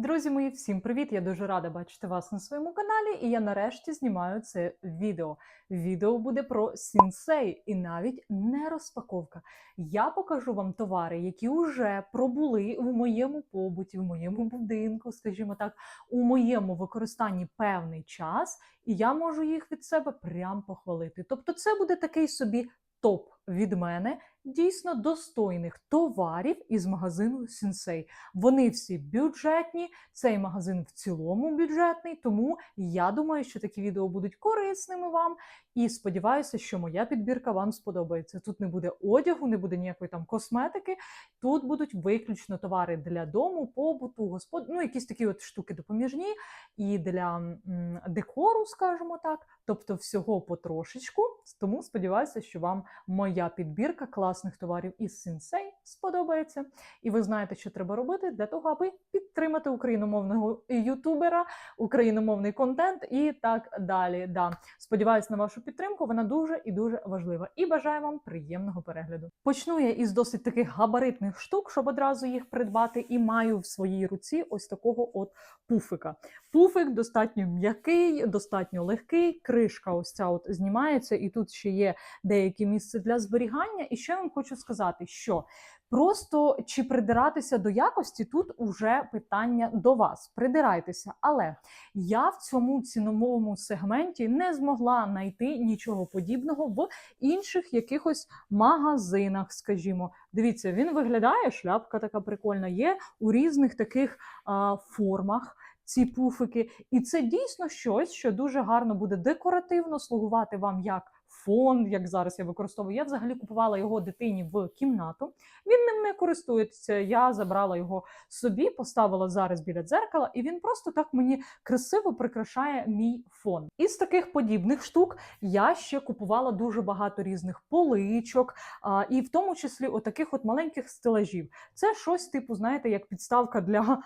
Друзі мої, всім привіт! Я дуже рада бачити вас на своєму каналі, і я нарешті знімаю це відео. Відео буде про сінсей і навіть не розпаковка. Я покажу вам товари, які вже пробули в моєму побуті, в моєму будинку, скажімо так, у моєму використанні певний час, і я можу їх від себе прям похвалити. Тобто, це буде такий собі топ від мене дійсно достойних товарів із магазину Сінсей. Вони всі бюджетні, цей магазин в цілому бюджетний, тому я думаю, що такі відео будуть корисними вам. І сподіваюся, що моя підбірка вам сподобається. Тут не буде одягу, не буде ніякої там косметики. Тут будуть виключно товари для дому, побуту, господ... ну якісь такі от штуки допоміжні і для м, декору, скажімо так. Тобто всього потрошечку. Тому сподіваюся, що вам моя підбірка класних товарів із Сінсей сподобається. І ви знаєте, що треба робити для того, аби підтримати україномовного ютубера, україномовний контент і так далі. Да. Сподіваюсь на вашу підтримку. Вона дуже і дуже важлива. І бажаю вам приємного перегляду. Почну я із досить таких габаритних штук, щоб одразу їх придбати, і маю в своїй руці ось такого от пуфика. Пуфик достатньо м'який, достатньо легкий. Кришка ось ця от знімається, і тут ще є деяке місце для зберігання. І ще я вам хочу сказати, що просто чи придиратися до якості тут уже питання до вас. Придирайтеся, але я в цьому ціновому сегменті не змогла знайти нічого подібного в інших якихось магазинах. Скажімо, дивіться, він виглядає, шляпка така прикольна, є у різних таких а, формах. Ці пуфики, і це дійсно щось, що дуже гарно буде декоративно слугувати вам як фон, як зараз я використовую. Я взагалі купувала його дитині в кімнату. Він ним не користується. Я забрала його собі, поставила зараз біля дзеркала, і він просто так мені красиво прикрашає мій фон. Із таких подібних штук я ще купувала дуже багато різних поличок, і в тому числі отаких от маленьких стелажів. Це щось типу, знаєте, як підставка для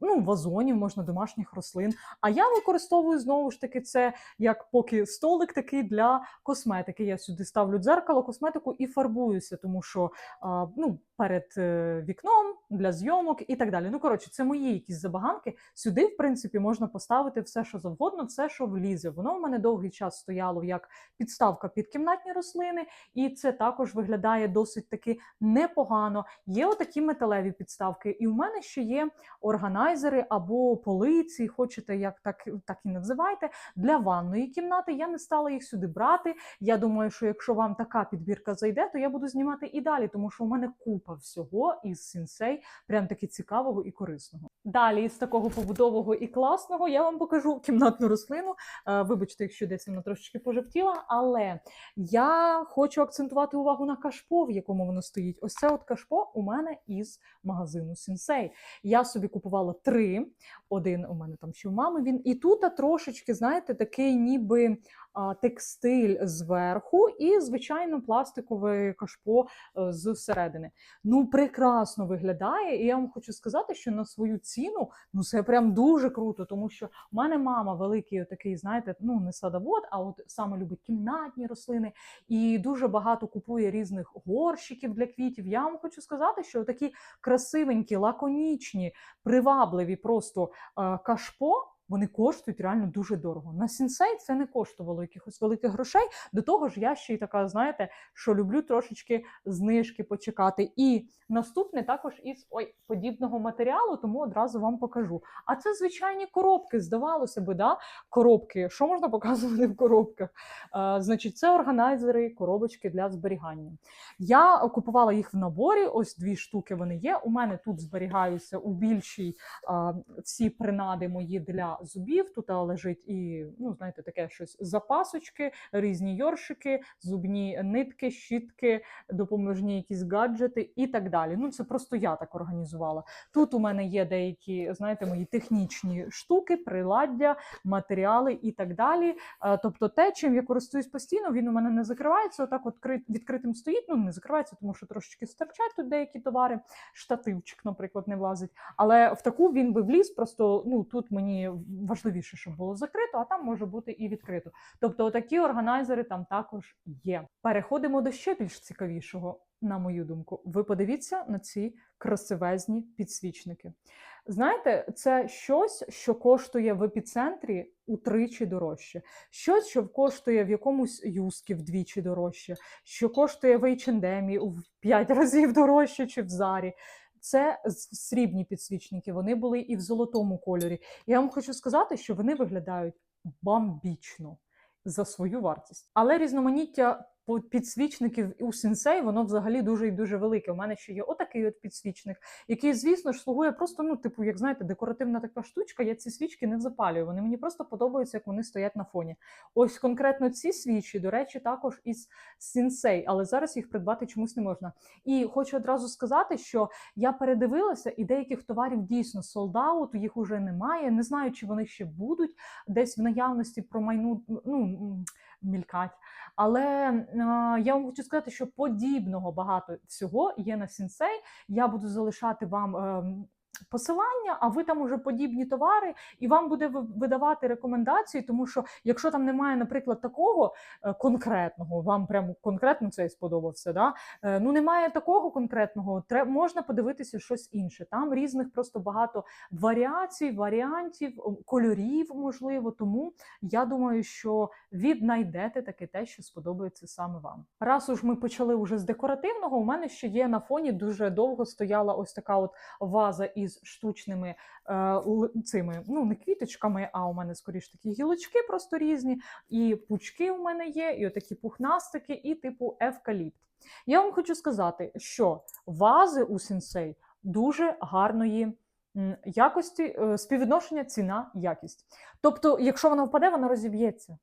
ну, вазонів, можна домашніх рослин. А я використовую знову ж таки це як поки столик такий для косметики. Я сюди ставлю дзеркало, косметику і фарбуюся, тому що а, ну, перед е, вікном для зйомок і так далі. Ну, коротше, це мої якісь забаганки. Сюди, в принципі, можна поставити все, що завгодно, все, що влізе. Воно в мене довгий час стояло як підставка під кімнатні рослини, і це також виглядає досить таки непогано. Є отакі металеві підставки, і в мене ще є органайзери або полиці, хочете, як так, так і називайте, для ванної кімнати. Я не стала їх сюди брати. Я думаю, що якщо вам така підбірка зайде, то я буду знімати і далі, тому що у мене купа всього із сінсей, прям таки цікавого і корисного. Далі із такого побудового і класного я вам покажу кімнатну рослину. Е, Вибачте, якщо десь вона трошечки пожовтіла, але я хочу акцентувати увагу на кашпо, в якому воно стоїть. Ось це от кашпо у мене із магазину Сінсей. Я собі купувала три. Один у мене там ще у мами. Він і тут трошечки, знаєте, такий ніби текстиль зверху, і звичайно пластикове кашпо е, зсередини. Ну, прекрасно виглядає. І я вам хочу сказати, що на свою ціну ну це прям дуже круто, тому що в мене мама великий такий, знаєте, ну не садовод, а от саме любить кімнатні рослини і дуже багато купує різних горщиків для квітів. Я вам хочу сказати, що такі красивенькі, лаконічні, привабливі просто е, кашпо. Вони коштують реально дуже дорого. На сінсей це не коштувало якихось великих грошей. До того ж, я ще й така, знаєте, що люблю трошечки знижки почекати. І наступне також із ой, подібного матеріалу, тому одразу вам покажу. А це звичайні коробки. Здавалося би, да? коробки. Що можна показувати в коробках? Е, значить, це органайзери, коробочки для зберігання. Я купувала їх в наборі. Ось дві штуки вони є. У мене тут зберігаються у більшій а, всі принади мої для зубів. Тут лежить і, ну, знаєте, таке щось запасочки, різні йоршики, зубні нитки, щітки, допоможні якісь гаджети і так далі. Ну, це просто я так організувала. Тут у мене є деякі, знаєте, мої технічні штуки, приладдя, матеріали і так далі. Тобто, те, чим я користуюсь постійно, він у мене не закривається. Отак, от кри- відкритим стоїть. Ну, не закривається, тому що трошечки стирчать тут деякі товари. Штативчик, наприклад, не влазить. Але в таку він би вліз. Просто ну тут мені важливіше, щоб було закрито, а там може бути і відкрито. Тобто, такі органайзери там також є. Переходимо до ще більш цікавішого, на мою думку. Ви подивіться на ці красивезні підсвічники. Знаєте, це щось, що коштує в епіцентрі утричі дорожче, щось, що коштує в якомусь юскі вдвічі дорожче, що коштує в H&M в 5 разів дорожче, чи в зарі. Це срібні підсвічники, вони були і в золотому кольорі. Я вам хочу сказати, що вони виглядають бомбічно за свою вартість. Але різноманіття підсвічників у сенсей, воно взагалі дуже і дуже велике. У мене ще є отакий от підсвічник, який, звісно ж, слугує просто, ну, типу, як знаєте, декоративна така штучка. Я ці свічки не запалюю. Вони мені просто подобаються, як вони стоять на фоні. Ось конкретно ці свічі, до речі, також із сенсей, але зараз їх придбати чомусь не можна. І хочу одразу сказати, що я передивилася, і деяких товарів дійсно солдаут, їх уже немає. Не знаю, чи вони ще будуть десь в наявності про майну ну, мількать. Але е, я вам хочу сказати, що подібного багато всього є на сінсей. Я буду залишати вам. Посилання, а ви там уже подібні товари, і вам буде видавати рекомендації, тому що якщо там немає, наприклад, такого е, конкретного, вам прямо конкретно цей сподобався, да? Е, ну немає такого конкретного, тре- можна подивитися щось інше. Там різних просто багато варіацій, варіантів, кольорів, можливо. Тому я думаю, що віднайдете таке те, що сподобається саме вам. Раз уж ми почали уже з декоративного, у мене ще є на фоні дуже довго стояла ось така от ваза із штучними е, цими, ну не квіточками, а у мене скоріш такі гілочки просто різні. І пучки у мене є, і отакі пухнастики, і типу евкаліпт. Я вам хочу сказати, що вази у сенсей дуже гарної якості, е, співвідношення ціна якість. Тобто, якщо вона впаде, вона розіб'ється.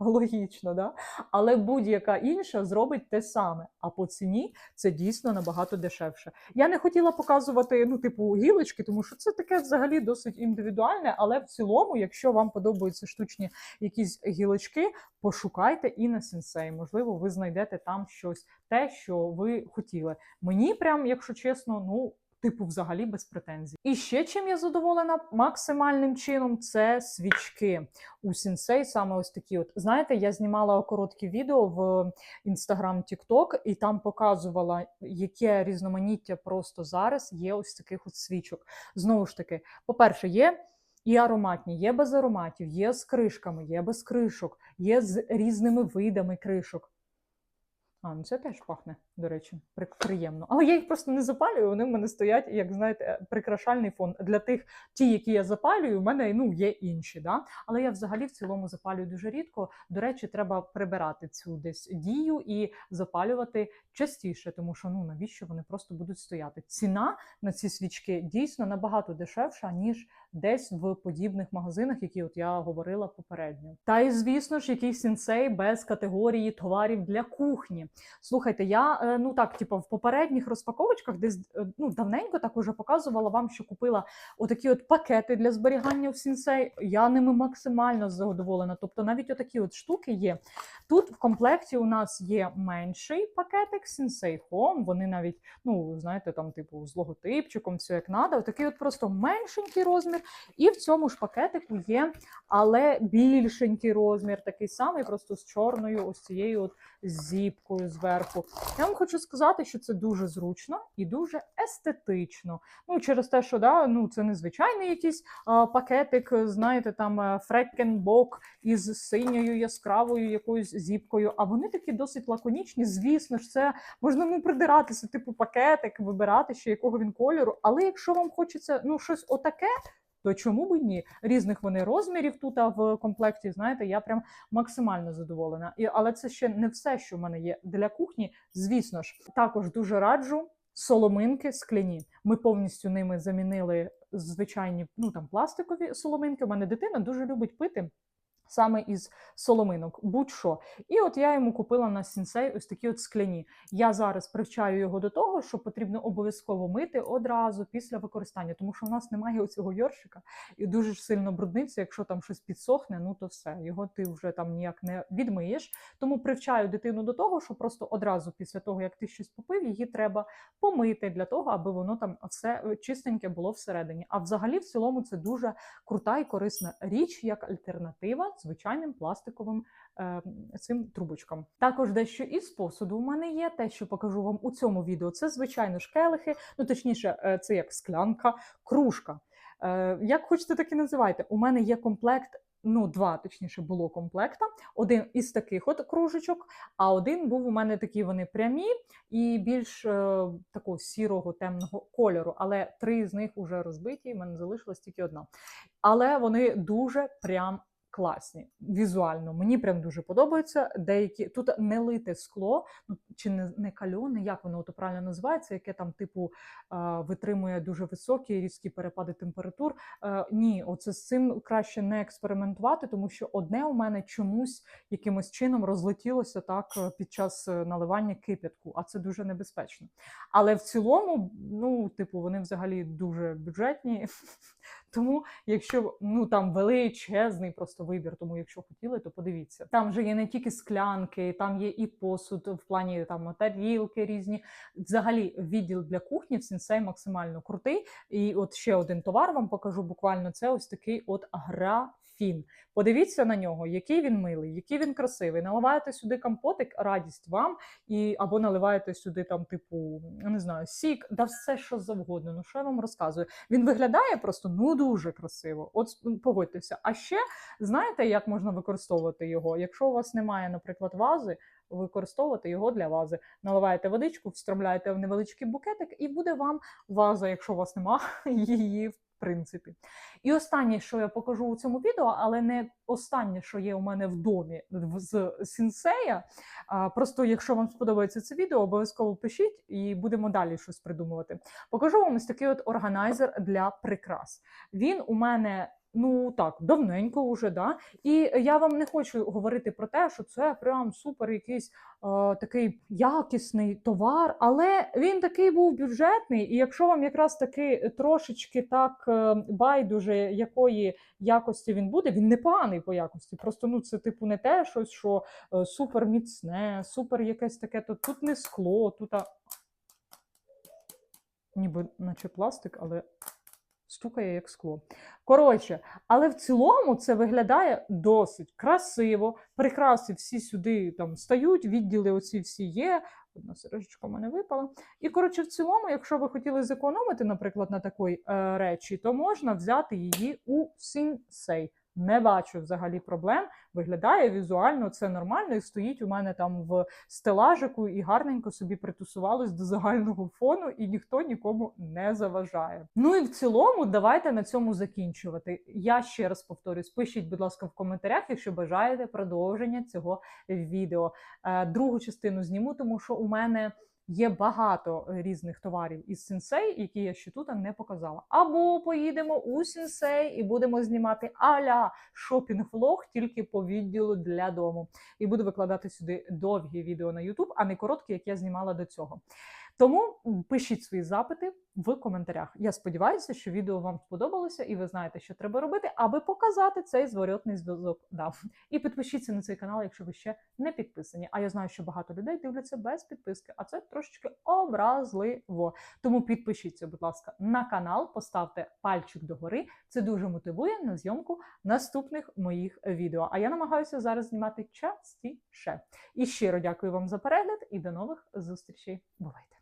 Логічно, да? але будь-яка інша зробить те саме. А по ціні це дійсно набагато дешевше. Я не хотіла показувати ну, типу, гілочки, тому що це таке взагалі досить індивідуальне. Але в цілому, якщо вам подобаються штучні якісь гілочки, пошукайте і на сенсей. Можливо, ви знайдете там щось те, що ви хотіли. Мені, прям, якщо чесно, ну. Типу, взагалі без претензій. І ще чим я задоволена максимальним чином, це свічки у сінсей. Саме ось такі. От знаєте, я знімала короткі відео в інстаграм TikTok, і там показувала, яке різноманіття просто зараз є ось таких от свічок. Знову ж таки, по-перше, є. І ароматні, є без ароматів, є з кришками, є без кришок, є з різними видами кришок. А, ну це теж пахне, до речі, приємно. Але я їх просто не запалюю, вони в мене стоять, як знаєте, прикрашальний фон. Для тих, ті, які я запалюю, в мене ну, є інші. Да? Але я взагалі в цілому запалюю дуже рідко. До речі, треба прибирати цю десь дію і запалювати частіше, тому що ну навіщо вони просто будуть стояти. Ціна на ці свічки дійсно набагато дешевша, ніж десь в подібних магазинах, які от я говорила попередньо. Та й звісно ж, якийсь сенсей без категорії товарів для кухні. Слухайте, я е, ну так, типу, в попередніх розпаковочках, десь е, ну давненько так уже показувала вам, що купила отакі от пакети для зберігання в сенсей. Я ними максимально задоволена. Тобто навіть отакі от штуки є. Тут в комплекті у нас є менший пакетик Sensei Home. Вони навіть, ну знаєте, там типу з логотипчиком, все як надо. Такий от просто меншенький розмір. І в цьому ж пакетику є, але більшенький розмір, такий самий, просто з чорною, ось цією от зіпкою зверху. Я вам хочу сказати, що це дуже зручно і дуже естетично. Ну, через те, що да, ну, це не звичайний якийсь а, пакетик, знаєте, там е, фрекенбок із синьою яскравою якоюсь зіпкою. А вони такі досить лаконічні. Звісно ж, це можна ну, придиратися, типу пакетик, вибирати ще якого він кольору. Але якщо вам хочеться ну, щось отаке. То чому б ні? Різних вони розмірів тут а в комплекті. Знаєте, я прям максимально задоволена. І, але це ще не все, що в мене є для кухні. Звісно ж, також дуже раджу соломинки скляні. Ми повністю ними замінили звичайні ну там пластикові соломинки. У мене дитина дуже любить пити. Саме із соломинок, будь-що. І от я йому купила на сінсей ось такі от скляні. Я зараз привчаю його до того, що потрібно обов'язково мити одразу після використання, тому що в нас немає оцього йоршика і дуже ж сильно брудниться. Якщо там щось підсохне, ну то все, його ти вже там ніяк не відмиєш. Тому привчаю дитину до того, що просто одразу після того, як ти щось попив, її треба помити для того, аби воно там все е, чистеньке було всередині. А взагалі, в цілому, це дуже крута і корисна річ як альтернатива звичайним пластиковим е, цим трубочкам. Також дещо із посуду у мене є. Те, що покажу вам у цьому відео, це звичайно ж келихи, ну точніше, е, це як склянка, кружка. Е, як хочете, так і називайте. У мене є комплект. Ну, два, точніше, було комплекта. Один із таких от кружечок, а один був у мене такі вони прямі і більш е, такого сірого темного кольору. Але три з них вже розбиті, в мене залишилась тільки одна. Але вони дуже прям класні візуально. Мені прям дуже подобаються. Деякі тут не лите скло, ну чи не, не кальоне, як воно то правильно називається, яке там, типу, витримує дуже високі різкі перепади температур. Е, ні, оце з цим краще не експериментувати, тому що одне у мене чомусь якимось чином розлетілося так е, під час е, наливання кип'ятку, а це дуже небезпечно. Але в цілому, ну, типу, вони взагалі дуже бюджетні. Тому, якщо ну там величезний просто вибір, тому якщо хотіли, то подивіться. Там же є не тільки склянки, там є і посуд в плані там тарілки різні. Взагалі, відділ для кухні в сенсей максимально крутий. І от ще один товар вам покажу буквально. Це ось такий от графін. Подивіться на нього, який він милий, який він красивий. Наливаєте сюди компотик, радість вам, і або наливаєте сюди там, типу, не знаю, сік, да все що завгодно. Ну що я вам розказую? Він виглядає просто ну дуже красиво. От погодьтеся. А ще знаєте, як можна використовувати його? Якщо у вас немає, наприклад, вази. Використовувати його для вази. Наливаєте водичку, встромляєте в невеличкий букетик, і буде вам ваза, якщо у вас нема її принципі. І останнє, що я покажу у цьому відео, але не останнє, що є у мене в домі з сінсея. Просто, якщо вам сподобається це відео, обов'язково пишіть і будемо далі щось придумувати. Покажу вам ось такий от органайзер для прикрас. Він у мене. Ну так, давненько уже, да. І я вам не хочу говорити про те, що це прям супер якийсь е, такий якісний товар, але він такий був бюджетний. І якщо вам якраз таки трошечки так е, байдуже, якої якості він буде, він непоганий по якості. Просто ну це типу не те, щось, що е, супер міцне, супер якесь таке. То тут не скло, тут а... ніби наче пластик, але стукає як скло. Коротше, але в цілому це виглядає досить красиво. Прикраси всі сюди там стають, відділи оці всі є. Одна сережечка в мене випала. І коротше, в цілому, якщо ви хотіли зекономити, наприклад, на такій е, речі, то можна взяти її у Сінсей. Не бачу взагалі проблем. Виглядає візуально, це нормально, і стоїть у мене там в стелажику і гарненько собі притусувалось до загального фону, і ніхто нікому не заважає. Ну і в цілому, давайте на цьому закінчувати. Я ще раз повторюсь, пишіть, будь ласка, в коментарях, якщо бажаєте продовження цього відео. Е, Другу частину зніму, тому що у мене. Є багато різних товарів із сенсей, які я ще тут не показала. Або поїдемо у сенсей і будемо знімати аля шопінг-влог тільки по відділу для дому. І буду викладати сюди довгі відео на YouTube, а не короткі, як я знімала до цього. Тому пишіть свої запити в коментарях. Я сподіваюся, що відео вам сподобалося, і ви знаєте, що треба робити, аби показати цей зворотний зв'язок. Да. І підпишіться на цей канал, якщо ви ще не підписані. А я знаю, що багато людей дивляться без підписки, а це трошечки образливо. Тому підпишіться, будь ласка, на канал, поставте пальчик догори. Це дуже мотивує на зйомку наступних моїх відео. А я намагаюся зараз знімати частіше. І щиро дякую вам за перегляд і до нових зустрічей. Бувайте!